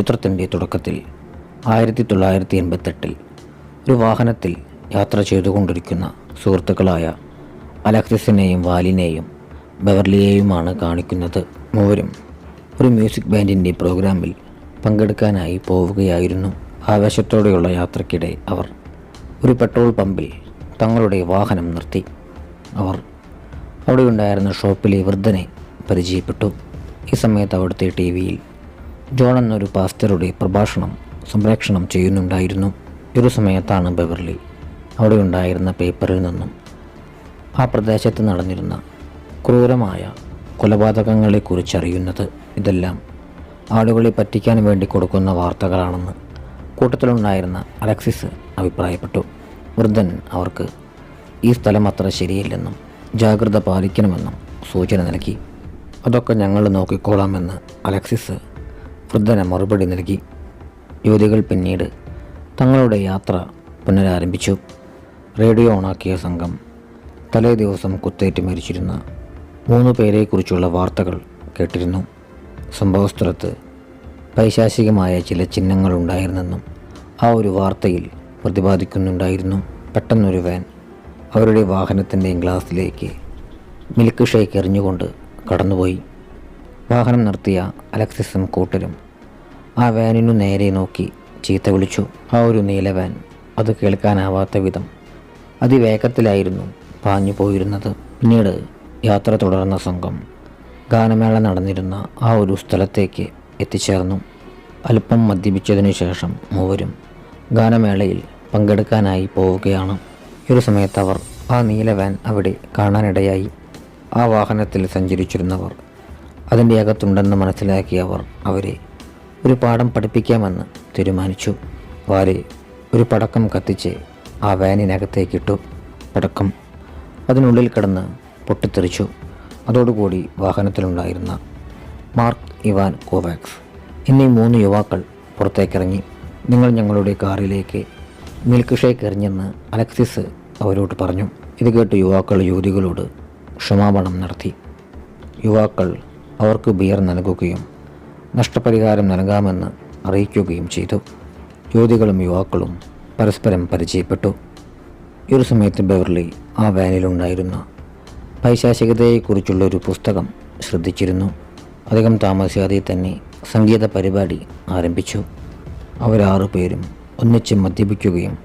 ചിത്രത്തിന്റെ തുടക്കത്തിൽ ആയിരത്തി തൊള്ളായിരത്തി എൺപത്തെട്ടിൽ ഒരു വാഹനത്തിൽ യാത്ര ചെയ്തുകൊണ്ടിരിക്കുന്ന സുഹൃത്തുക്കളായ അലക്സിസിനെയും വാലിനെയും ബെവർലിയെയുമാണ് കാണിക്കുന്നത് മൂവരും ഒരു മ്യൂസിക് ബാൻഡിന്റെ പ്രോഗ്രാമിൽ പങ്കെടുക്കാനായി പോവുകയായിരുന്നു. ആവേശത്തോടെയുള്ള യാത്രക്കിടെ അവർ ഒരു പെട്രോൾ പമ്പിൽ തങ്ങളുടെ വാഹനം നിർത്തി. അവർ അവിടെയുണ്ടായിരുന്ന ഷോപ്പിലെ വൃദ്ധനെ പരിചയപ്പെട്ടു. ഈ സമയത്ത് അവിടുത്തെ ടി വിയിൽ ജോൺ എന്നൊരു പാസ്റ്ററുടെ പ്രഭാഷണം സംപ്രേക്ഷണം ചെയ്യുന്നുണ്ടായിരുന്നു. ഒരു സമയത്താണ് ബെവർലി അവിടെ ഉണ്ടായിരുന്ന പേപ്പറിൽ നിന്നും ആ പ്രദേശത്ത് നടന്നിരുന്ന ക്രൂരമായ കൊലപാതകങ്ങളെക്കുറിച്ച് അറിയുന്നത് ഇതെല്ലാം ആളുകളെ പറ്റിക്കാൻ വേണ്ടി കൊടുക്കുന്ന വാർത്തകളാണെന്ന് കൂട്ടത്തിലുണ്ടായിരുന്ന അലക്സിസ് അഭിപ്രായപ്പെട്ടു. വൃദ്ധൻ അവർക്ക് ഈ സ്ഥലം അത്ര ശരിയില്ലെന്നും ജാഗ്രത പാലിക്കണമെന്നും സൂചന നൽകി. അതൊക്കെ ഞങ്ങൾ നോക്കിക്കോളാമെന്ന് അലക്സിസ് വൃദ്ധന് മറുപടി നൽകി. യുവതികൾ പിന്നീട് തങ്ങളുടെ യാത്ര പുനരാരംഭിച്ചു. റേഡിയോ ഓണാക്കിയ സംഘം തലേ ദിവസം കുത്തേറ്റ് മരിച്ചിരുന്ന മൂന്ന് പേരെക്കുറിച്ചുള്ള വാർത്തകൾ കേട്ടിരുന്നു. സംഭവസ്ഥലത്ത് പൈശാചികമായ ചില ചിഹ്നങ്ങൾ ചിഹ്നങ്ങളുണ്ടായിരുന്നെന്നും ആ ഒരു വാർത്തയിൽ പ്രതിപാദിക്കുന്നുണ്ടായിരുന്നു. പെട്ടെന്നൊരു വാൻ അവരുടെ വാഹനത്തിന്റെ ഗ്ലാസ്സിലേക്ക് മിൽക്ക് ഷേക്ക് എറിഞ്ഞുകൊണ്ട് കടന്നുപോയി. വാഹനം നിർത്തിയ അലക്സിസും കൂട്ടരും ആ വാനിനു നേരെ നോക്കി ചീത്ത വിളിച്ചു. ആ ഒരു നീല വാൻ അത് കേൾക്കാനാവാത്ത വിധം അതിവേഗത്തിലായിരുന്നു പാഞ്ഞു പോയിരുന്നത്. പിന്നീട് യാത്ര തുടർന്ന സംഘം ഗാനമേള നടന്നിരുന്ന ആ ഒരു സ്ഥലത്തേക്ക് എത്തിച്ചേർന്നു. അല്പം മദ്യപിച്ചതിനു ശേഷം മൂവരും ഗാനമേളയിൽ പങ്കെടുക്കാനായി പോവുകയാണ്. ഒരു സമയത്ത് അവർ ആ നീല വാൻ അവിടെ കാണാനിടയായി. ആ വാഹനത്തിൽ സഞ്ചരിച്ചിരുന്നവർ അതിന്റെ അകത്തുണ്ടെന്ന് മനസ്സിലാക്കിയ അവർ അവരെ ഒരു പാഠം പഠിപ്പിക്കാമെന്ന് തീരുമാനിച്ചു. വാലെ ഒരു പടക്കം കത്തിച്ച് ആ വാനിനകത്തേക്കിട്ടു. പടക്കം അതിനുള്ളിൽ കിടന്ന് പൊട്ടിത്തെറിച്ചു. അതോടുകൂടി വാഹനത്തിലുണ്ടായിരുന്ന മാർക്ക് ഇവാൻ കോവാക്സ് എന്നീ മൂന്ന് യുവാക്കൾ പുറത്തേക്കിറങ്ങി. നിങ്ങൾ ഞങ്ങളുടെ കാറിലേക്ക് മിൽക്ക് ഷേക്ക് എറിഞ്ഞെന്ന് അലക്സിസ് അവരോട് പറഞ്ഞു. ഇത് കേട്ട് യുവാക്കൾ യുവതികളോട് ക്ഷമാപണം നടത്തി. യുവാക്കൾ അവർക്ക് ബിയർ നൽകുകയും നഷ്ടപരിഹാരം നൽകാമെന്ന് അറിയിക്കുകയും ചെയ്തു. യുവതികളും യുവാക്കളും പരസ്പരം പരിചയപ്പെട്ടു. ഈ ഒരു സമയത്ത് ബെവർലി ആ വാനിലുണ്ടായിരുന്ന പൈശാചികതയെക്കുറിച്ചുള്ള ഒരു പുസ്തകം ശ്രദ്ധിച്ചിരുന്നു. അധികം താമസിയാതെ തന്നെ സംഗീത പരിപാടി ആരംഭിച്ചു. അവരാറു പേരും ഒന്നിച്ച് മദ്യപിക്കുകയും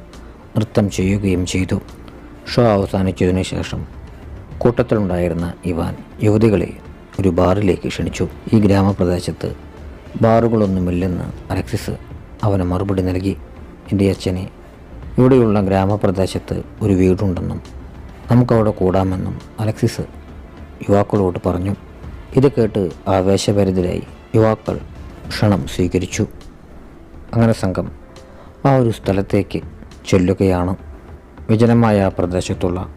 നൃത്തം ചെയ്യുകയും ചെയ്തു. ഷോ അവസാനിച്ചതിനു ശേഷം കൂട്ടത്തിലുണ്ടായിരുന്ന ഇവാൻ യുവതികളെ ഒരു ബാറിലേക്ക് ക്ഷണിച്ചു. ഈ ഗ്രാമപ്രദേശത്ത് ബാറുകളൊന്നുമില്ലെന്ന് അലക്സിസ് അവന് മറുപടി നൽകി. എന്റെ അച്ഛനെ ഇവിടെയുള്ള ഗ്രാമപ്രദേശത്ത് ഒരു വീടുണ്ടെന്നും നമുക്കവിടെ കൂടാമെന്നും അലക്സിസ് യുവാക്കളോട് പറഞ്ഞു. ഇത് കേട്ട് ആവേശഭരിതരായി യുവാക്കൾ ക്ഷണം സ്വീകരിച്ചു. അങ്ങനെ സംഘം ആ ഒരു സ്ഥലത്തേക്ക് ചെല്ലുകയാണ്. വിജനമായ ആ പ്രദേശത്തുള്ള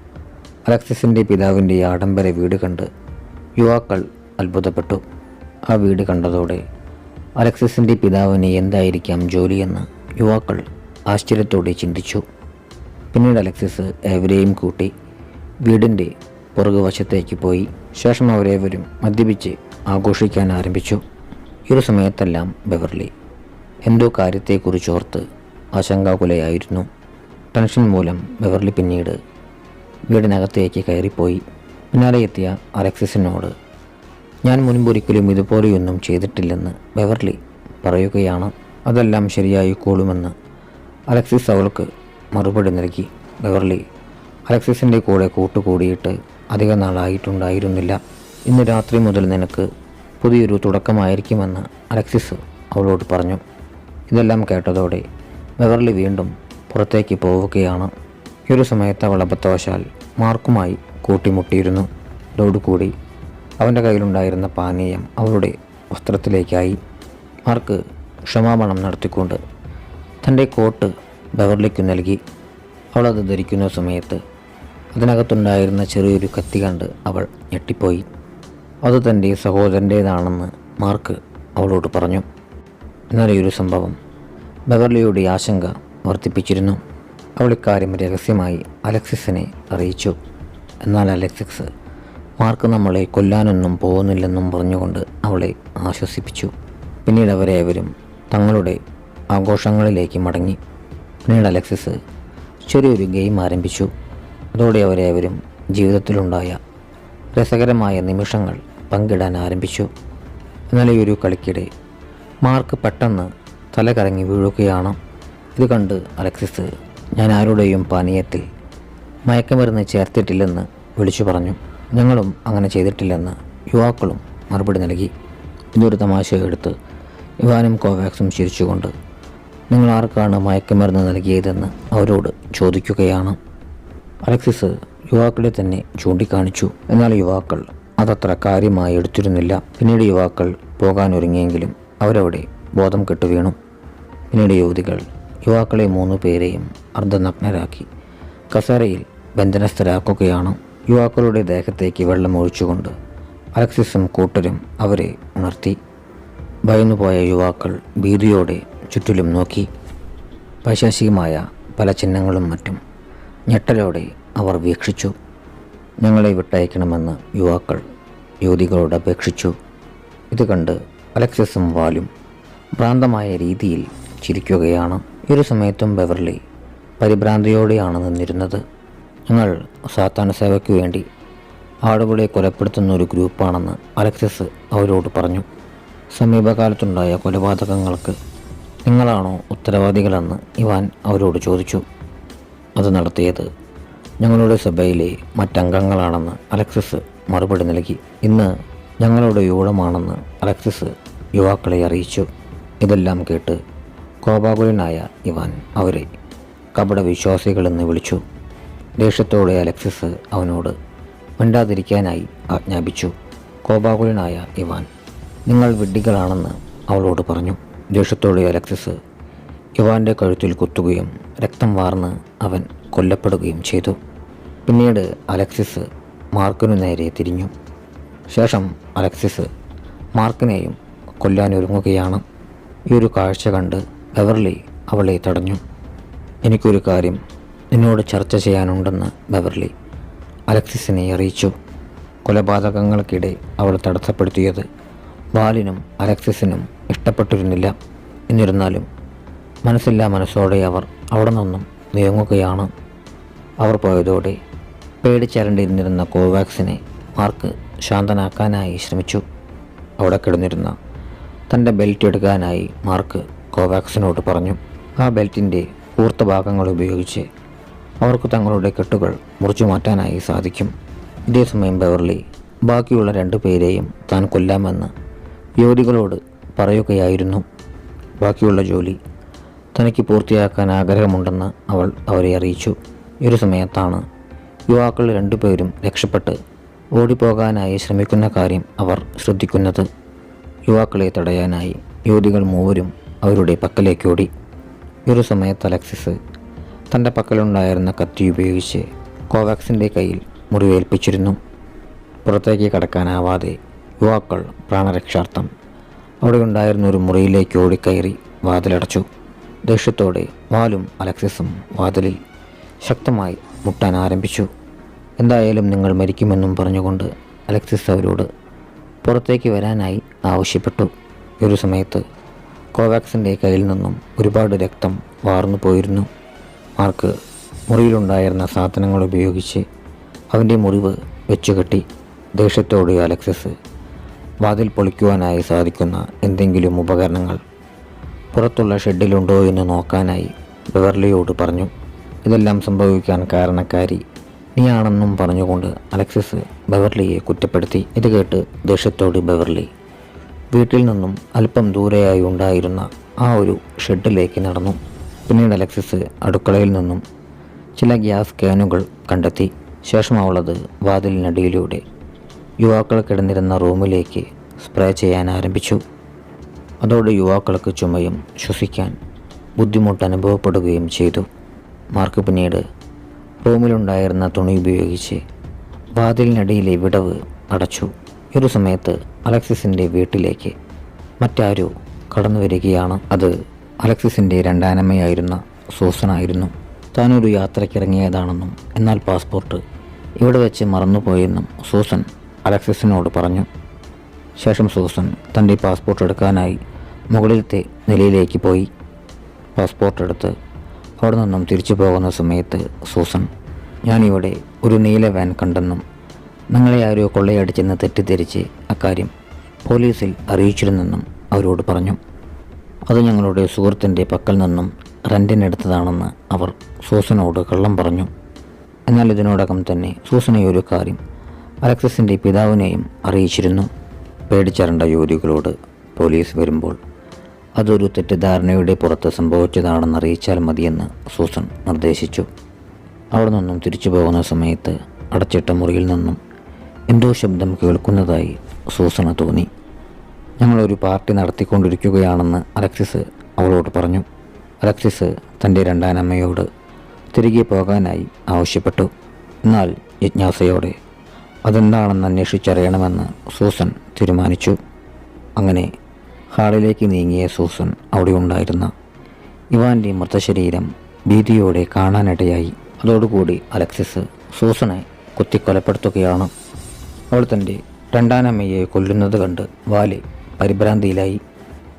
അലക്സിസിന്റെ പിതാവിന്റെ ആഡംബര വീട് കണ്ട് യുവാക്കൾ അത്ഭുതപ്പെട്ടു. ആ വീട് കണ്ടതോടെ അലക്സിസിന്റെ പിതാവിന് എന്തായിരിക്കാം ജോലിയെന്ന് യുവാക്കൾ ആശ്ചര്യത്തോടെ ചിന്തിച്ചു. പിന്നീട് അലക്സിസ് എവരെയും കൂട്ടി വീടിന്റെ പുറകുവശത്തേക്ക് പോയി. ശേഷം അവരേവരും മദ്യപിച്ച് ആഘോഷിക്കാൻ ആരംഭിച്ചു. ഈ ഒരു സമയത്തെല്ലാം ബെവർലി എന്തോ കാര്യത്തെക്കുറിച്ചോർത്ത് ആശങ്കാകുലയായിരുന്നു. ടെൻഷൻ മൂലം ബെവർലി പിന്നീട് വീടിനകത്തേക്ക് കയറിപ്പോയി. പിന്നാലെ എത്തിയ അലക്സിസിനോട് ഞാൻ മുൻപൊരിക്കലും ഇതുപോലെയൊന്നും ചെയ്തിട്ടില്ലെന്ന് ബെവർലി പറയുകയാണ്. അതെല്ലാം ശരിയായിക്കോളുമെന്ന് അലക്സിസ് അവൾക്ക് മറുപടി നൽകി. ബെവർലി അലക്സിസിന്റെ കൂടെ കൂട്ടുകൂടിയിട്ട് അധിക നാളായിട്ടുണ്ടായിരുന്നില്ല. ഇന്ന് രാത്രി മുതൽ നിനക്ക് പുതിയൊരു തുടക്കമായിരിക്കുമെന്ന് അലക്സിസ് അവളോട് പറഞ്ഞു. ഇതെല്ലാം കേട്ടതോടെ ബെവർലി വീണ്ടും പുറത്തേക്ക് പോവുകയാണ്. ഈ ഒരു സമയത്ത് അവൾ അബദ്ധവശാൽ മാർക്കുമായി കൂട്ടിമുട്ടിയിരുന്നു. ഇതോടുകൂടി അവന്റെ കയ്യിലുണ്ടായിരുന്ന പാനീയം അവളുടെ വസ്ത്രത്തിലേക്കായി മാർക്ക് ക്ഷമാപണം നടത്തിക്കൊണ്ട് തന്റെ കോട്ട് ബെവർലിക്ക് നൽകി. അവളത് ധരിക്കുന്ന സമയത്ത് അതിനകത്തുണ്ടായിരുന്ന ചെറിയൊരു കത്തി കണ്ട് അവൾ ഞെട്ടിപ്പോയി. അത് തന്റെ സഹോദരന്റേതാണെന്ന് മാർക്ക് അവളോട് പറഞ്ഞു. എന്നാൽ ഈ ഒരു സംഭവം ബെവർലിയുടെ ആശങ്ക വർദ്ധിപ്പിച്ചിരുന്നു. അവൾ ഇക്കാര്യം രഹസ്യമായി അലക്സിസിനെ അറിയിച്ചു. എന്നാൽ അലക്സിക്സ് മാർക്ക് നമ്മളെ കൊല്ലാനൊന്നും പോകുന്നില്ലെന്നും പറഞ്ഞുകൊണ്ട് അവളെ ആശ്വസിപ്പിച്ചു. പിന്നീട് അവരേവരും തങ്ങളുടെ ആഘോഷങ്ങളിലേക്ക് മടങ്ങി. പിന്നീട് അലക്സിസ് ചെറിയൊരു ഗെയിം ആരംഭിച്ചു. അതോടെ അവരേവരും ജീവിതത്തിലുണ്ടായ രസകരമായ നിമിഷങ്ങൾ പങ്കിടാൻ ആരംഭിച്ചു. എന്നാൽ ഈ ഒരു കളിക്കിടെ മാർക്ക് പെട്ടെന്ന് തലകറങ്ങി വീഴുകയാണ്. ഇത് കണ്ട് അലക്സിസ് ഞാൻ ആരുടെയും പാനീയത്തിൽ മയക്കുമരുന്ന് ചേർത്തിട്ടില്ലെന്ന് വിളിച്ചു പറഞ്ഞു. ഞങ്ങളും അങ്ങനെ ചെയ്തിട്ടില്ലെന്ന് യുവാക്കളും മറുപടി നൽകി. ഇതൊരു തമാശ എടുത്ത് ഇവാനും കോവാക്സും ചിരിച്ചുകൊണ്ട് നിങ്ങൾ ആർക്കാണ് മയക്കുമരുന്ന് നൽകിയതെന്ന് അവരോട് ചോദിക്കുകയാണ്? അലക്സിസ് യുവാക്കളെ തന്നെ ചൂണ്ടിക്കാണിച്ചു. എന്നാൽ യുവാക്കൾ അതത്ര കാര്യമായി എടുത്തിരുന്നില്ല. പിന്നീട് യുവാക്കൾ പോകാൻ ഒരുങ്ങിയെങ്കിലും അവരവിടെ ബോധം കെട്ടുവീണു. പിന്നീട് യുവതികൾ യുവാക്കളെ മൂന്ന് പേരെയും അർദ്ധനഗ്നരാക്കി. കസേരയിൽ ബന്ധനസ്ഥരാക്കുകയാണ്. യുവാക്കളുടെ ദേഹത്തേക്ക് വെള്ളം ഒഴിച്ചുകൊണ്ട് അലക്സിസും കൂട്ടരും അവരെ ഉണർത്തി. ഭയന്നുപോയ യുവാക്കൾ ഭീതിയോടെ ചുറ്റിലും നോക്കി. പൈശാചികമായ പല ചിഹ്നങ്ങളും മറ്റും ഞെട്ടലോടെ അവർ വീക്ഷിച്ചു. ഞങ്ങളെ വിട്ടയക്കണമെന്ന് യുവാക്കൾ യുവതികളോട് അപേക്ഷിച്ചു. ഇത് കണ്ട് അലക്സിസും വാലും ഭ്രാന്തമായ രീതിയിൽ ചിരിക്കുകയാണ്. ഒരു സമയത്തും ബെവർലി പരിഭ്രാന്തിയോടെയാണ് നിന്നിരുന്നത്. ഞങ്ങൾ സാത്താന സേവയ്ക്ക് വേണ്ടി ആളുകളെ കൊലപ്പെടുത്തുന്ന ഒരു ഗ്രൂപ്പാണെന്ന് അലക്സിസ് അവരോട് പറഞ്ഞു. സമീപകാലത്തുണ്ടായ കൊലപാതകങ്ങൾക്ക് നിങ്ങളാണോ ഉത്തരവാദികളെന്ന് ഇവാൻ അവരോട് ചോദിച്ചു. അത് നടത്തിയത് ഞങ്ങളുടെ സഭയിലെ മറ്റംഗങ്ങളാണെന്ന് അലക്സിസ് മറുപടി നൽകി. ഇന്ന് ഞങ്ങളുടെ യൂഴമാണെന്ന് അലക്സിസ് യുവാക്കളെ അറിയിച്ചു. ഇതെല്ലാം കേട്ട് കോപാകുലനായ ഇവാൻ അവരെ കപട വിശ്വാസികളെന്ന് വിളിച്ചു. ദേഷ്യത്തോടെ അലക്സിസ് അവനോട് മിണ്ടാതിരിക്കാനായി ആജ്ഞാപിച്ചു. കോപാകുലനായ ഇവാൻ നിങ്ങൾ വിഡ്ഢികളാണെന്ന് അവളോട് പറഞ്ഞു. ദേഷ്യത്തോടെ അലക്സിസ് ഇവാന്റെ കഴുത്തിൽ കുത്തുകയും രക്തം വാർന്ന് അവൻ കൊല്ലപ്പെടുകയും ചെയ്തു. പിന്നീട് അലക്സിസ് മാർക്കിനു നേരെ തിരിഞ്ഞു. ശേഷം അലക്സിസ് മാർക്കിനെയും കൊല്ലാനൊരുങ്ങുകയാണ് ഈ ഒരു കാഴ്ച കണ്ട് ബെവർലി അവളെ തടഞ്ഞു. എനിക്കൊരു കാര്യം നിന്നോട് ചർച്ച ചെയ്യാനുണ്ടെന്ന് ബെവർലി. അലക്സിസിനെ അറിയിച്ചു. കൊലപാതകങ്ങൾക്കിടെ അവൾ തടസ്സപ്പെടുത്തിയത് ബാലിനും അലക്സിസിനും ഇഷ്ടപ്പെട്ടിരുന്നില്ല. എന്നിരുന്നാലും മനസ്സില്ലാ മനസ്സോടെ അവർ അവിടെ നിന്നും നീങ്ങുകയാണ്. അവർ പോയതോടെ പേടിച്ചരണ്ടിരുന്നിരുന്ന കോവാക്സിനെ മാർക്ക് ശാന്തനാക്കാനായി ശ്രമിച്ചു. അവിടെ കിടന്നിരുന്ന തന്റെ ബെൽറ്റ് എടുക്കാനായി മാർക്ക് കോവാക്സിനോട് പറഞ്ഞു. ആ ബെൽറ്റിന്റെ കൂർത്ത ഭാഗങ്ങൾ ഉപയോഗിച്ച് അവർക്ക് തങ്ങളുടെ കെട്ടുകൾ മുറിച്ചു മാറ്റാനായി സാധിക്കും. ഇതേസമയം ബെവർലി ബാക്കിയുള്ള രണ്ടു പേരെയും താൻ കൊല്ലാമെന്ന് യുവതികളോട് പറയുകയായിരുന്നു. ബാക്കിയുള്ള ജോലി തനിക്ക് പൂർത്തിയാക്കാൻ ആഗ്രഹമുണ്ടെന്ന് അവൾ അവരെ അറിയിച്ചു. ഒരു സമയത്താണ് യുവാക്കൾ രണ്ടുപേരും രക്ഷപ്പെട്ട് ഓടിപ്പോകാനായി ശ്രമിക്കുന്ന കാര്യം അവർ ശ്രദ്ധിക്കുന്നത്. യുവാക്കളെ തടയാനായി യുവതികൾ മൂവരും അവരുടെ പക്കലേക്ക് ഓടി. ഈ ഒരു സമയത്ത് അലക്സിസ് തന്റെ പക്കലുണ്ടായിരുന്ന കത്തി ഉപയോഗിച്ച് കോവാക്സിന്റെ കയ്യിൽ മുറിവേൽപ്പിച്ചിരുന്നു. പുറത്തേക്ക് കടക്കാനാവാതെ യുവാക്കൾ പ്രാണരക്ഷാർത്ഥം അവിടെ ഉണ്ടായിരുന്ന ഒരു മുറിയിലേക്ക് ഓടിക്കയറി വാതിലടച്ചു. ദേഷ്യത്തോടെ വാലും അലക്സിസും വാതിലിൽ ശക്തമായി മുട്ടാൻ ആരംഭിച്ചു. എന്തായാലും നിങ്ങൾ മരിക്കുമെന്നും പറഞ്ഞുകൊണ്ട് അലക്സിസ് അവരോട് പുറത്തേക്ക് വരാനായി ആവശ്യപ്പെട്ടു. ഒരു സമയത്ത് കോവാക്സിന്റെ കയ്യിൽ നിന്നും ഒരുപാട് രക്തം വാർന്നു പോയിരുന്നു. മാർക്ക് മുറിയിലുണ്ടായിരുന്ന സാധനങ്ങൾ ഉപയോഗിച്ച് അവന്റെ മുറിവ് വെച്ചുകെട്ടി ദേഷ്യത്തോടെ അലക്സസ് വാതിൽ പൊളിക്കുവാനായി സാധിക്കുന്ന എന്തെങ്കിലും ഉപകരണങ്ങൾ പുറത്തുള്ള ഷെഡിലുണ്ടോ എന്ന് നോക്കാനായി ബെവർലിയോട് പറഞ്ഞു. ഇതെല്ലാം സംഭവിക്കാൻ കാരണക്കാരി നീയാണെന്നും പറഞ്ഞുകൊണ്ട് അലക്സസ് ബെവർലിയെ കുറ്റപ്പെടുത്തി. ഇത് കേട്ട് ദേഷ്യത്തോട് ബെവർലി വീട്ടിൽ നിന്നും അല്പം ദൂരെയായി ഉണ്ടായിരുന്ന ആ ഒരു ഷെഡിലേക്ക് നടന്നു. പിന്നീട് അലക്സിസ് അടുക്കളയിൽ നിന്നും ചില ഗ്യാസ് ക്യാനുകൾ കണ്ടെത്തി. ശേഷം അവളത് വാതിലിനടിയിലൂടെ. യുവാക്കൾ കിടന്നിരുന്ന റൂമിലേക്ക് സ്പ്രേ ചെയ്യാൻ ആരംഭിച്ചു. അതോടെ യുവാക്കൾക്ക് ചുമയും ശ്വസിക്കാൻ ബുദ്ധിമുട്ട് അനുഭവപ്പെടുകയും ചെയ്തു. മാർക്ക് പിന്നീട് റൂമിലുണ്ടായിരുന്ന തുണി ഉപയോഗിച്ച് വാതിലിനടിയിലെ വിടവ് അടച്ചു. ഒരു സമയത്ത് അലക്സിസിന്റെ വീട്ടിലേക്ക് മറ്റാരോ കടന്നു വരികയാണ് അത്. അലക്സിസിന്റെ രണ്ടാനമ്മയായിരുന്ന സൂസനായിരുന്നു താനൊരു യാത്രയ്ക്കിറങ്ങിയതാണെന്നും എന്നാൽ പാസ്പോർട്ട് ഇവിടെ വെച്ച് മറന്നുപോയെന്നും സൂസൻ അലക്സിസിനോട് പറഞ്ഞു. ശേഷം സൂസൻ തന്റെ പാസ്പോർട്ട് എടുക്കാനായി മുകളിലത്തെ നിലയിലേക്ക് പോയി. പാസ്പോർട്ട് എടുത്ത് അവിടെ നിന്നും തിരിച്ചു പോകുന്ന സമയത്ത് സൂസൻ ഞാനിവിടെ ഒരു നീല വാൻ കണ്ടെന്നും നിങ്ങളെ ആരോ കൊള്ളയടിച്ചെന്ന് തെറ്റിദ്ധരിച്ച് അക്കാര്യം പോലീസിൽ അറിയിച്ചിരുന്നെന്നും അവരോട് പറഞ്ഞു. അത് ഞങ്ങളുടെ സുഹൃത്തിന്റെ പക്കൽ നിന്നും റെന്റിനെടുത്തതാണെന്ന് അവർ സൂസനോട് കള്ളം പറഞ്ഞു. എന്നാൽ ഇതിനോടകം തന്നെ സൂസനെ ഒരു കാര്യം അലക്സസിന്റെ പിതാവിനെയും അറിയിച്ചിരുന്നു. പേടിച്ചരണ്ട ജോലികളോട് പോലീസ് വരുമ്പോൾ അതൊരു തെറ്റിദ്ധാരണയുടെ പുറത്ത് സംഭവിച്ചതാണെന്ന് അറിയിച്ചാൽ മതിയെന്ന് സൂസൻ നിർദ്ദേശിച്ചു. അവിടെ നിന്നും തിരിച്ചു പോകുന്ന സമയത്ത് അടച്ചിട്ട മുറിയിൽ നിന്നും എന്തോ ശബ്ദം കേൾക്കുന്നതായി സൂസണ തോന്നി. ഞങ്ങളൊരു പാർട്ടി നടത്തിക്കൊണ്ടിരിക്കുകയാണെന്ന് അലക്സിസ് അവളോട് പറഞ്ഞു. അലക്സിസ് തന്റെ രണ്ടാനമ്മയോട് തിരികെ പോകാനായി ആവശ്യപ്പെട്ടു. എന്നാൽ ജിജ്ഞാസയോടെ അതെന്താണെന്ന് അന്വേഷിച്ചറിയണമെന്ന് സൂസൻ തീരുമാനിച്ചു. അങ്ങനെ ഹാളിലേക്ക് നീങ്ങിയ സൂസൻ അവിടെ ഉണ്ടായിരുന്ന ഇവാന്റെ മൃതശരീരം ഭീതിയോടെ കാണാനിടയായി. അതോടുകൂടി അലക്സിസ് സൂസനെ കുത്തിക്കൊലപ്പെടുത്തുകയാണ്. അവൾ തന്റെ രണ്ടാനമ്മയെ കൊല്ലുന്നത് കണ്ട് വാൽ പരിഭ്രാന്തിയിലായി.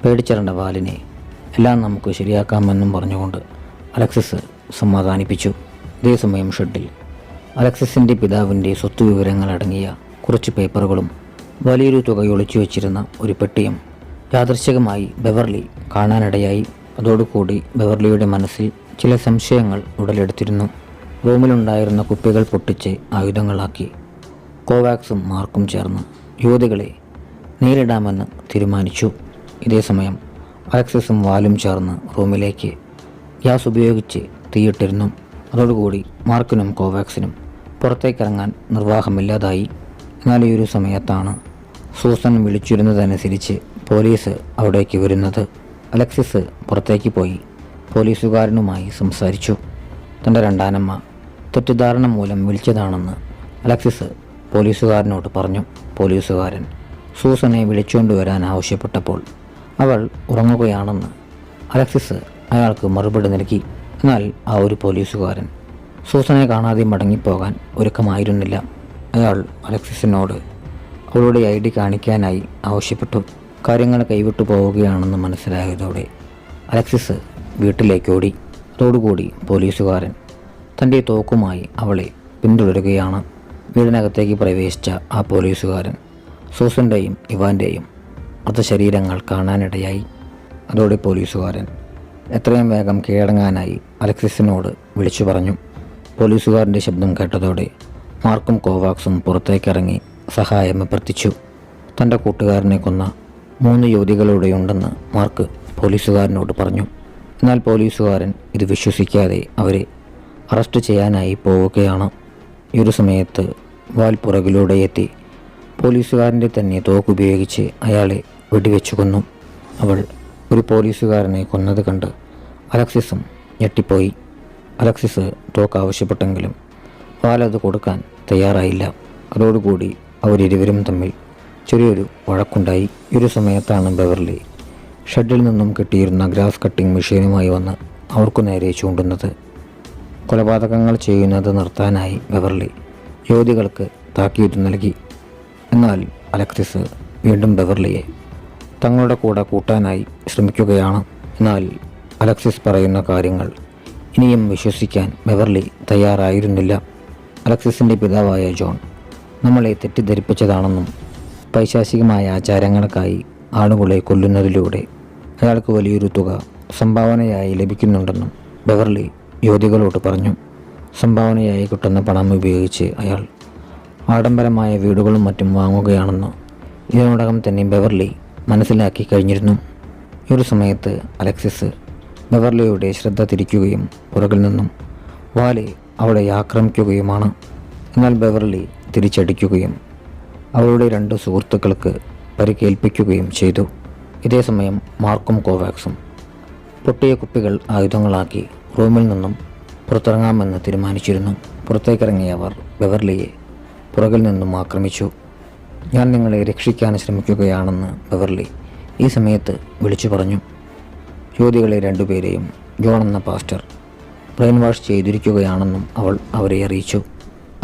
പേടിച്ചിറണ്ട വാലിനെ എല്ലാം നമുക്ക് ശരിയാക്കാമെന്നും പറഞ്ഞുകൊണ്ട് അലക്സിസ് സമാധാനിപ്പിച്ചു. അതേസമയം ഷെഡിൽ അലക്സിസിന്റെ പിതാവിന്റെ സ്വത്ത് വിവരങ്ങൾ അടങ്ങിയ കുറച്ച് പേപ്പറുകളും വലിയൊരു തുക ഒളിച്ചു വച്ചിരുന്ന ഒരു പെട്ടിയും യാദൃശികമായി ബെവർലി കാണാനിടയായി. അതോടുകൂടി ബെവർലിയുടെ മനസ്സിൽ ചില സംശയങ്ങൾ ഉടലെടുത്തിരുന്നു. റൂമിലുണ്ടായിരുന്ന കുപ്പികൾ പൊട്ടിച്ച് ആയുധങ്ങളാക്കി. കോവാക്സും മാർക്കും ചേർന്ന് യുവതികളെ നേരിടാമെന്ന് തീരുമാനിച്ചു. ഇതേസമയം ആക്സസും വാലും ചേർന്ന് റൂമിലേക്ക് ഗ്യാസ് ഉപയോഗിച്ച് തീയിട്ടിരുന്നു. അതോടുകൂടി മാർക്കിനും കോവാക്സിനും പുറത്തേക്കിറങ്ങാൻ നിർവാഹമില്ലാതായി. എന്നാൽ ഈ ഒരു സമയത്താണ് സൂസൻ വിളിച്ചിരുന്നതനുസരിച്ച് പോലീസ് അവിടേക്ക് വരുന്നത്. അലക്സിസ് പുറത്തേക്ക് പോയി പോലീസുകാരനുമായി സംസാരിച്ചു. തന്റെ രണ്ടാനമ്മ തെറ്റിദ്ധാരണ മൂലം വിളിച്ചതാണെന്ന് അലക്സിസ് പോലീസുകാരനോട് പറഞ്ഞു പോലീസുകാരൻ സൂസനെ വിളിച്ചുകൊണ്ടുവരാൻ ആവശ്യപ്പെട്ടപ്പോൾ അവൾ ഉറങ്ങുകയാണെന്ന് അലക്സിസ് അയാൾക്ക് മറുപടി നൽകി. എന്നാൽ ആ ഒരു പോലീസുകാരൻ സൂസനെ കാണാതെ മടങ്ങിപ്പോകാൻ ഒരുക്കമായിരുന്നില്ല. അയാൾ അലക്സിസിനോട് അവളുടെ ഐ ഡി കാണിക്കാനായി ആവശ്യപ്പെട്ടു. കാര്യങ്ങൾ കൈവിട്ടു പോവുകയാണെന്ന് മനസ്സിലായതോടെ അലക്സിസ് വീട്ടിലേക്കോടി. അതോടുകൂടി പോലീസുകാരൻ തന്റെ തോക്കുമായി അവളെ പിന്തുടരുകയാണ്. വീടിനകത്തേക്ക് പ്രവേശിച്ച ആ പോലീസുകാരൻ സൂസന്റെയും ഇവാന്റെയും മൃതശരീരങ്ങൾ കാണാനിടയായി. അതോടെ പോലീസുകാരൻ എത്രയും വേഗം കീഴടങ്ങാനായി അലക്സിസിനോട് വിളിച്ചു പറഞ്ഞു. പോലീസുകാരന്റെ ശബ്ദം കേട്ടതോടെ മാർക്കും കോവാക്സും പുറത്തേക്കിറങ്ങി സഹായം അഭ്യർത്ഥിച്ചു. തന്റെ കൂട്ടുകാരനെ കൊന്ന മൂന്ന് യുവതികളുടെയുണ്ടെന്ന് മാർക്ക് പോലീസുകാരനോട് പറഞ്ഞു. എന്നാൽ പോലീസുകാരൻ ഇത് വിശ്വസിക്കാതെ അവരെ അറസ്റ്റ് ചെയ്യാനായി പോവുകയാണ്. ഈ ഒരു സമയത്ത് വാൽ പുറകിലൂടെ എത്തി പോലീസുകാരന്റെ തന്നെ തോക്കുപയോഗിച്ച് അയാളെ വെടിവെച്ചു കൊന്നു. അവൾ ഒരു പോലീസുകാരനെ കൊന്നത് കണ്ട് അലക്സിസും ഞെട്ടിപ്പോയി. അലക്സിസ് തോക്ക് ആവശ്യപ്പെട്ടെങ്കിലും വാലത് കൊടുക്കാൻ തയ്യാറായില്ല. അതോടുകൂടി അവരിരുവരും തമ്മിൽ ചെറിയൊരു വഴക്കുണ്ടായി. ഒരു സമയത്താണ് ബെവർലി ഷെഡിൽ നിന്നും കിട്ടിയിരുന്ന ഗ്രാസ് കട്ടിംഗ് മെഷീനുമായി വന്ന് അവർക്കു നേരെ ചൂണ്ടുന്നത്. കൊലപാതകങ്ങൾ ചെയ്യുന്നത് നിർത്താനായി ബെവർലി യുവതികൾക്ക് താക്കീത് നൽകി. എന്നാൽ അലക്സിസ് വീണ്ടും ബെവർലിയെ തങ്ങളുടെ കൂടെ കൂട്ടാനായി ശ്രമിക്കുകയാണ്. എന്നാൽ അലക്സിസ് പറയുന്ന കാര്യങ്ങൾ ഇനിയും വിശ്വസിക്കാൻ ബെവർലി തയ്യാറായിരുന്നില്ല. അലക്സിസിന്റെ പിതാവായ ജോൺ നമ്മളെ തെറ്റിദ്ധരിപ്പിച്ചതാണെന്നും പൈശാചികമായ ആചാരങ്ങൾക്കായി ആളുകളെ കൊല്ലുന്നതിലൂടെ അയാൾക്ക് വലിയൊരു തുക സംഭാവനയായി ലഭിക്കുന്നുണ്ടെന്നും ബെവർലി യുവതികളോട് പറഞ്ഞു സംഭാവനയായി കിട്ടുന്ന പണം ഉപയോഗിച്ച് അയാൾ ആഡംബരമായ വീടുകളും മറ്റും വാങ്ങുകയാണെന്ന് ഇതിനോടകം തന്നെ ബെവർലി മനസ്സിലാക്കി കഴിഞ്ഞിരുന്നു. ഈ ഒരു സമയത്ത് അലക്സിസ് ബെവർലിയുടെ ശ്രദ്ധ തിരിക്കുകയും പുറകിൽ നിന്നും വാലി അവളെ ആക്രമിക്കുകയുമാണ്. എന്നാൽ ബെവർലി തിരിച്ചടിക്കുകയും അവളുടെ രണ്ട് സുഹൃത്തുക്കൾക്ക് പരിക്കേൽപ്പിക്കുകയും ചെയ്തു. ഇതേസമയം മാർക്കും കോവാക്സും പൊട്ടിയ കുപ്പികൾ ആയുധങ്ങളാക്കി റൂമിൽ നിന്നും പുറത്തിറങ്ങാമെന്ന് തീരുമാനിച്ചിരുന്നു. പുറത്തേക്കിറങ്ങിയവർ ബെവർലിയെ പുറകിൽ നിന്നും ആക്രമിച്ചു. ഞാൻ നിങ്ങളെ രക്ഷിക്കാൻ ശ്രമിക്കുകയാണെന്ന് ബെവർലി ഈ സമയത്ത് വിളിച്ചു പറഞ്ഞു. ജ്യോതികളെ രണ്ടുപേരെയും ജോൺ എന്ന പാസ്റ്റർ ബ്രെയിൻ വാഷ് ചെയ്തിരിക്കുകയാണെന്നും അവൾ അവരെ അറിയിച്ചു.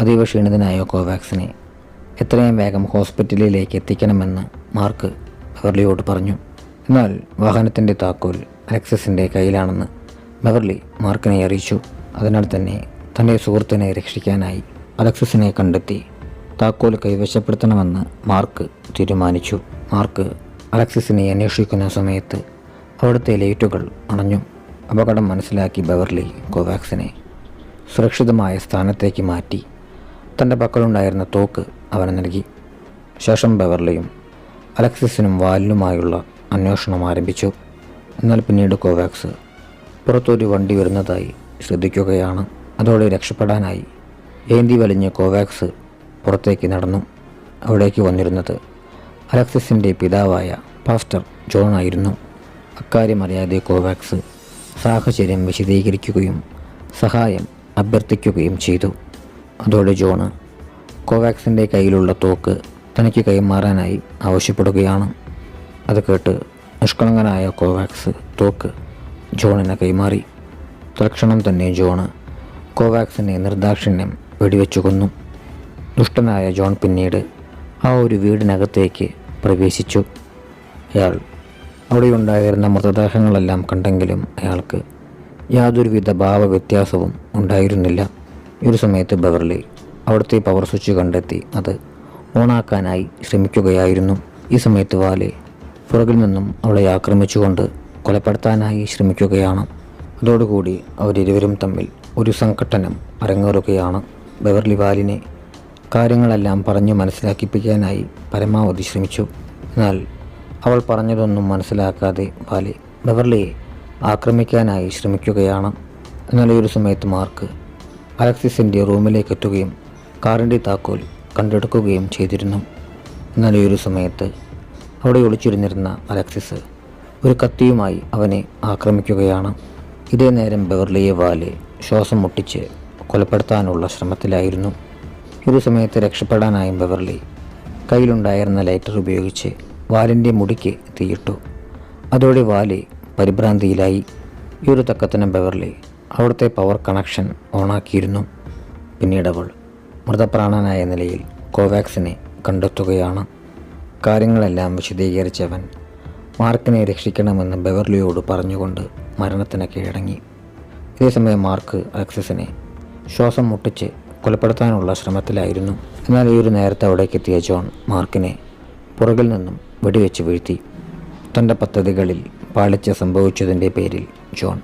അതീവ ക്ഷീണിതനായ കോവാക്സിനെ എത്രയും വേഗം ഹോസ്പിറ്റലിലേക്ക് എത്തിക്കണമെന്ന് മാർക്ക് ബെവർലിയോട് പറഞ്ഞു. എന്നാൽ വാഹനത്തിന്റെ താക്കോൽ അലക്സസിന്റെ കയ്യിലാണെന്ന് ബെവർലി മാർക്കിനെ അറിയിച്ചു. അതിനാൽ തന്നെ തന്റെ സുഹൃത്തിനെ രക്ഷിക്കാനായി അലക്സിസിനെ കണ്ടെത്തി താക്കോൽ കൈവശപ്പെടുത്തണമെന്ന് മാർക്ക് തീരുമാനിച്ചു. മാർക്ക് അലക്സിസിനെ അന്വേഷിക്കുന്ന സമയത്ത് അവിടുത്തെ ലൈറ്റുകൾ അണഞ്ഞു. അപകടം മനസ്സിലാക്കി ബെവർലി കോവാക്സിനെ സുരക്ഷിതമായ സ്ഥാനത്തേക്ക് മാറ്റി. തന്റെ പക്കലുണ്ടായിരുന്ന തോക്ക് അവന് നൽകി. ശേഷം ബെവർലിയും അലക്സിസിനും വാലിനുമായുള്ള അന്വേഷണം ആരംഭിച്ചു. എന്നാൽ പിന്നീട് കോവാക്സ് പുറത്തൊരു വണ്ടി വരുന്നതായി ശ്രദ്ധിക്കുകയാണ്. അതോടെ രക്ഷപ്പെടാനായി ഏന്തി വലിഞ്ഞ് കോവാക്സ് പുറത്തേക്ക് നടന്നു. അവിടേക്ക് വന്നിരുന്നത് അലക്സിസിന്റെ പിതാവായ പാസ്റ്റർ ജോൺ ആയിരുന്നു. അക്കാര്യം അറിയാതെ കോവാക്സ് സാഹചര്യം വിശദീകരിക്കുകയും സഹായം അഭ്യർത്ഥിക്കുകയും ചെയ്തു. അതോടെ ജോണ് കോവാക്സിന്റെ കയ്യിലുള്ള തോക്ക് തനിക്ക് കൈമാറാനായി ആവശ്യപ്പെടുകയാണ്. അത് കേട്ട് നിഷ്കളങ്കനായ കോവാക്സ് തോക്ക് ജോണിന് കൈമാറി. തൽക്ഷണം തന്നെ ജോണ് കോവാക്സിനെ നിർദാക്ഷിണ്യം വെടിവെച്ചു കൊന്നു. ദുഷ്ടനായ ജോൺ പിന്നീട് ആ ഒരു വീടിനകത്തേക്ക് പ്രവേശിച്ചു. അയാൾ അവിടെയുണ്ടായിരുന്ന മൃതദേഹങ്ങളെല്ലാം കണ്ടെങ്കിലും അയാൾക്ക് യാതൊരുവിധ ഭാവവ്യത്യാസവും ഉണ്ടായിരുന്നില്ല. ഈ ഒരു സമയത്ത് ബെവർലി അവിടുത്തെ പവർ സ്വിച്ച് കണ്ടെത്തി അത് ഓണാക്കാനായി ശ്രമിക്കുകയായിരുന്നു. ഈ സമയത്ത് വാലെ പുറകിൽ നിന്നും അവളെ ആക്രമിച്ചുകൊണ്ട് കൊലപ്പെടുത്താനായി ശ്രമിക്കുകയാണ്. അതോടുകൂടി അവരിരുവരും തമ്മിൽ ഒരു സംഘട്ടനം അരങ്ങേറുകയാണ്. ബെവർലി വാലിനെ കാര്യങ്ങളെല്ലാം പറഞ്ഞു മനസ്സിലാക്കിപ്പിക്കാനായി പരമാവധി ശ്രമിച്ചു. എന്നാൽ അവൾ പറഞ്ഞതൊന്നും മനസ്സിലാക്കാതെ വാലി ബെവർലിയെ ആക്രമിക്കാനായി ശ്രമിക്കുകയാണ്. എന്നാൽ ഈ ഒരു സമയത്ത് മാർക്ക് അലക്സിസിന്റെ റൂമിലേക്ക് എത്തുകയും കാറിന്റെ താക്കോൽ കണ്ടെടുക്കുകയും ചെയ്തിരുന്നു. എന്നാൽ ഈ ഒരു സമയത്ത് അവിടെ ഒളിച്ചിരുന്നിരുന്ന അലക്സിസ് ഒരു കത്തിയുമായി അവനെ ആക്രമിക്കുകയാണ്. ഇതേ നേരം ബെവർലിയെ വാലെ ശ്വാസം മുട്ടിച്ച് കൊലപ്പെടുത്താനുള്ള ശ്രമത്തിലായിരുന്നു. ഒരു സമയത്ത് രക്ഷപ്പെടാനായി ബെവർലി കയ്യിലുണ്ടായിരുന്ന ലൈറ്റർ ഉപയോഗിച്ച് വാലിന്റെ മുടിക്ക് തീയിട്ടു. അതോടെ വാലി പരിഭ്രാന്തിയിലായി. ഈ ഒരു തക്കത്തിന് ബെവർലി അവിടുത്തെ പവർ കണക്ഷൻ ഓണാക്കിയിരുന്നു. പിന്നീട് അവൾ മൃതപ്രാണനായ നിലയിൽ കോവാക്സിനെ കണ്ടെത്തുകയാണ്. കാര്യങ്ങളെല്ലാം വിശദീകരിച്ചവൻ മാർക്കിനെ രക്ഷിക്കണമെന്ന് ബെവർലിയോട് പറഞ്ഞുകൊണ്ട് മരണത്തിന് കീഴടങ്ങി ഇതേസമയം മാർക്ക് അലക്സിസിനെ ശ്വാസം മുട്ടിച്ച് കൊലപ്പെടുത്താനുള്ള ശ്രമത്തിലായിരുന്നു. എന്നാൽ ഈ ഒരു നേരത്തെ അവിടേക്ക് എത്തിയ ജോൺ മാർക്കിനെ പുറകിൽ നിന്നും വെടിവെച്ച് വീഴ്ത്തി. തന്റെ പദ്ധതികളിൽ പാളിച്ച സംഭവിച്ചതിന്റെ പേരിൽ ജോൺ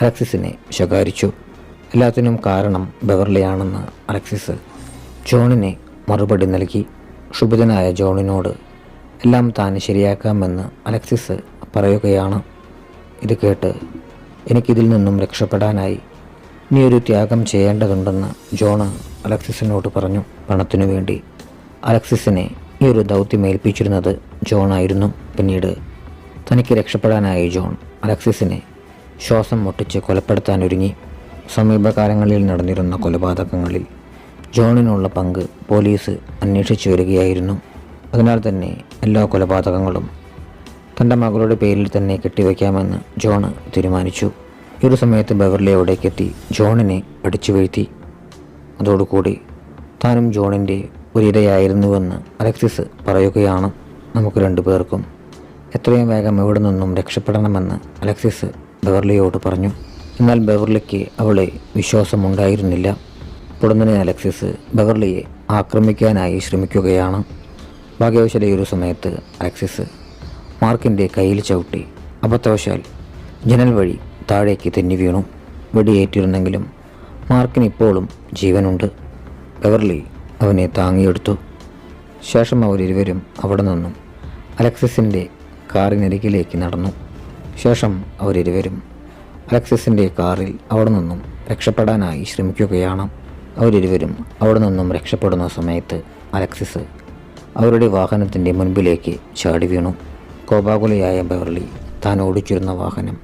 അലക്സിസിനെ ശകാരിച്ചു. എല്ലാത്തിനും കാരണം ബെവർലിയാണെന്ന് അലക്സിസ് ജോണിനെ മറുപടി നൽകി. ക്ഷുഭിതനായ ജോണിനോട് എല്ലാം താൻ ശരിയാക്കാമെന്ന് അലക്സിസ് പറയുകയാണ്. ഇത് കേട്ട് എനിക്കിതിൽ നിന്നും രക്ഷപ്പെടാനായി നീ ഒരു ത്യാഗം ചെയ്യേണ്ടതുണ്ടെന്ന് ജോണ് അലക്സിസിനോട് പറഞ്ഞു. പണത്തിനു വേണ്ടി അലക്സിസിനെ ഈ ഒരു ദൗത്യം ഏൽപ്പിച്ചിരുന്നത് ജോണായിരുന്നു. പിന്നീട് തനിക്ക് രക്ഷപ്പെടാനായി ജോൺ അലക്സിസിനെ ശ്വാസം മുട്ടിച്ച് കൊലപ്പെടുത്താനൊരുങ്ങി സമീപകാലങ്ങളിൽ നടന്നിരുന്ന കൊലപാതകങ്ങളിൽ ജോണിനുള്ള പങ്ക് പോലീസ് അന്വേഷിച്ചു വരികയായിരുന്നു. അതിനാൽ തന്നെ എല്ലാ കൊലപാതകങ്ങളും തന്റെ മകളുടെ പേരിൽ തന്നെ കെട്ടിവെക്കാമെന്ന് ജോണ് തീരുമാനിച്ചു. ഈ ഒരു സമയത്ത് ബെവർലി അവിടേക്കെത്തി ജോണിനെ അടിച്ചു വീഴ്ത്തി. അതോടുകൂടി താനും ജോണിന്റെ ഒരിരയായിരുന്നുവെന്ന് അലക്സിസ് പറയുകയാണ് നമുക്ക് രണ്ടുപേർക്കും. എത്രയും വേഗം ഇവിടെ നിന്നും രക്ഷപ്പെടണമെന്ന് അലക്സിസ് ബെവർലിയോട് പറഞ്ഞു. എന്നാൽ ബെവർലിക്ക് അവളെ വിശ്വാസമുണ്ടായിരുന്നില്ല. ഉടനെ അലക്സിസ് ബെവർലിയെ ആക്രമിക്കാനായി ശ്രമിക്കുകയാണ്. ഭാഗ്യവശാല ഒരു സമയത്ത് ആക്സിസ് മാർക്കിന്റെ കയ്യിൽ ചവിട്ടി അബദ്ധവശാൽ ജനൽ വഴി താഴേക്ക് തെന്നി വീണു. വെടിയേറ്റിരുന്നെങ്കിലും മാർക്കിന് ഇപ്പോഴും ജീവനുണ്ട്. ബെവർലി അവനെ താങ്ങിയെടുത്തു. ശേഷം അവരിരുവരും അവിടെ നിന്നും അലക്സിസിന്റെ കാറിനരികിലേക്ക് നടന്നു. ശേഷം അവരിരുവരും അലക്സിസിന്റെ കാറിൽ അവിടെ നിന്നും രക്ഷപ്പെടാനായി ശ്രമിക്കുകയാണ്. അവരിരുവരും അവിടെ നിന്നും രക്ഷപ്പെടുന്ന സമയത്ത് അലക്സിസ് അവരുടെ വാഹനത്തിന്റെ മുൻപിലേക്ക് ചാടി വീണു. കോപാകുലയായ ബെവർലി താൻ ഓടിച്ചിരുന്ന വാഹനം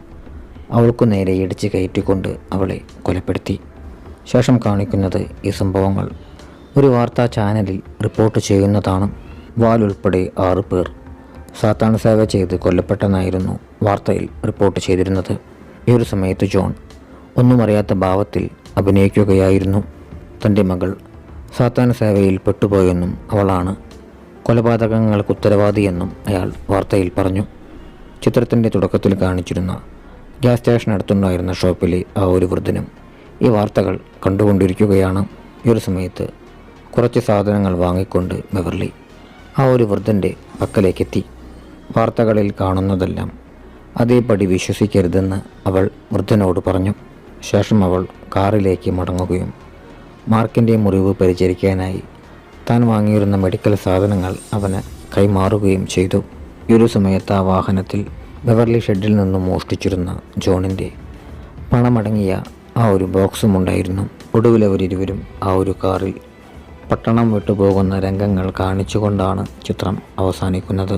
അവൾക്കു നേരെ ഇടിച്ച് കയറ്റിക്കൊണ്ട് അവളെ കൊലപ്പെടുത്തി. ശേഷം കാണിക്കുന്നത് ഈ സംഭവങ്ങൾ ഒരു വാർത്താ ചാനലിൽ റിപ്പോർട്ട് ചെയ്യുന്നതാണ്. വാൽ ഉൾപ്പെടെ ആറ് പേർ സാത്താൻ സേവ ചെയ്ത് കൊല്ലപ്പെട്ടെന്നായിരുന്നു വാർത്തയിൽ റിപ്പോർട്ട് ചെയ്തിരുന്നത്. ഈ ഒരു സമയത്ത് ജോൺ ഒന്നും അറിയാത്ത ഭാവത്തിൽ അഭിനയിക്കുകയായിരുന്നു. തന്റെ മകൾ സാത്താൻ സേവയിൽ പെട്ടുപോയെന്നും അവളാണ് കൊലപാതകങ്ങൾക്ക് ഉത്തരവാദിയെന്നും അയാൾ വാർത്തയിൽ പറഞ്ഞു. ചിത്രത്തിന്റെ തുടക്കത്തിൽ കാണിച്ചിരുന്ന ഗ്യാസ് സ്റ്റേഷൻ അടുത്തുണ്ടായിരുന്ന ഷോപ്പിലെ ആ ഒരു വൃദ്ധനും ഈ വാർത്തകൾ കണ്ടുകൊണ്ടിരിക്കുകയാണ്. ഈ ഒരു സമയത്ത് കുറച്ച് സാധനങ്ങൾ വാങ്ങിക്കൊണ്ട് ബെവർലി ആ ഒരു വൃദ്ധന്റെ പക്കലേക്കെത്തി. വാർത്തകളിൽ കാണുന്നതെല്ലാം അതേപടി വിശ്വസിക്കരുതെന്ന് അവൾ വൃദ്ധനോട് പറഞ്ഞു. ശേഷം അവൾ കാറിലേക്ക് മടങ്ങുകയും മാർക്കിന്റെ മുറിവ് പരിചരിക്കാനായി താൻ വാങ്ങിയിരുന്ന മെഡിക്കൽ സാധനങ്ങൾ അവന് കൈമാറുകയും ചെയ്തു. ഈ ഒരു സമയത്ത് ആ വാഹനത്തിൽ ബെവർലി ഷെഡിൽ നിന്നും മോഷ്ടിച്ചിരുന്ന ജോണിന്റെ പണമടങ്ങിയ ആ ഒരു ബോക്സും ഉണ്ടായിരുന്നു. ഒടുവിൽ അവരിരുവരും ആ ഒരു കാറിൽ പട്ടണം വിട്ടുപോകുന്ന രംഗങ്ങൾ കാണിച്ചുകൊണ്ടാണ് ചിത്രം അവസാനിക്കുന്നത്.